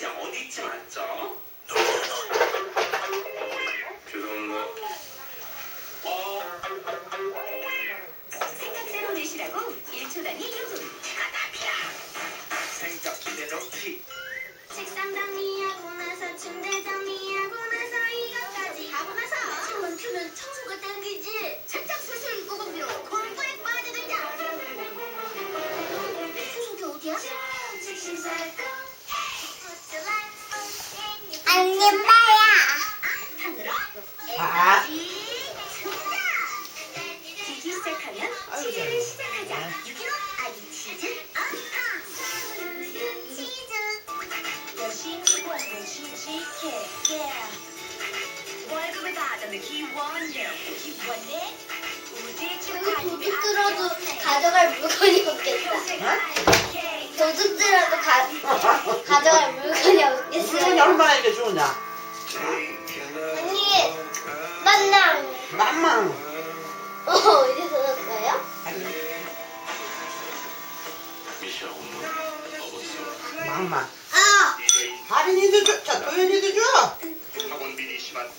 사이즈 어디쯤 왔죠? 죄송합니다. 생각 새로 내시라고 1초 단위 요금. 제가 답이야. 생각 기대놓기. 책상 정리하고 나서 침대 정리하고 나서 이것까지 하고 나서 춤은 추면 청소가 당기지 살짝 슬슬 입고 공비로 공부에 빠져들자 청소기 어디야? 안녕하 치즈를 잘 시작하자. 6kg 아기 치즈. 열심히 공부. Yeah. 월급을 받았는 기원료. 기원료. 우지 도둑 들어도 가져갈 물건이 없겠다 도둑 들어도 가, 가져갈 물건이 무슨 없겠어요 얼마나 이게 좋으냐? 언니 만남 망망. 어 망망. 아 하린이도 줘, 저 도현이도 줘.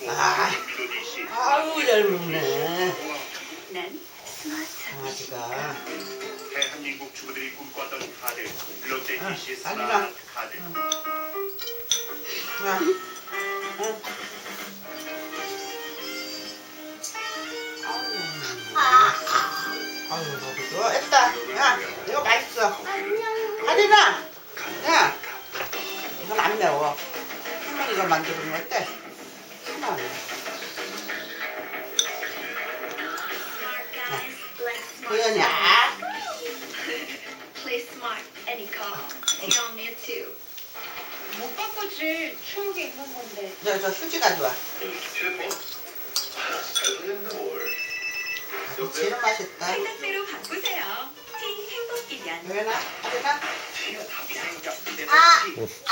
아. 아우 잘 먹네. 강아지가. 대한민국 주부들이 꿈꿨던 카드 롯데 아, DC 아니라. 스마트 카드 야. 응. 너도 좋아했다. 야 이거 맛있어. 하린아. 야 이건 안 매워. 할머니가 거 어때? 하나. Beyond me too. 못 바꾸지. 추억이 있는 건데. 저 저 휴지 가져와. 잘살 제일 맛있다. 생각대로 바꾸세요. 티가 답이 생각 아. 아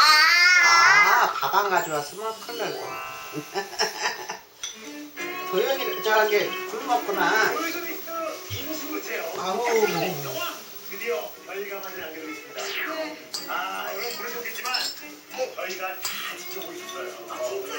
아, 가방 가져왔으면 큰일 날 뻔. 도현이 저기 굴 먹구나. 아우. 드디어 결과만을 안겨고 있습니다 아 여러분 모르셨겠지만 저희가 다 지켜보고 있어요 어, 네.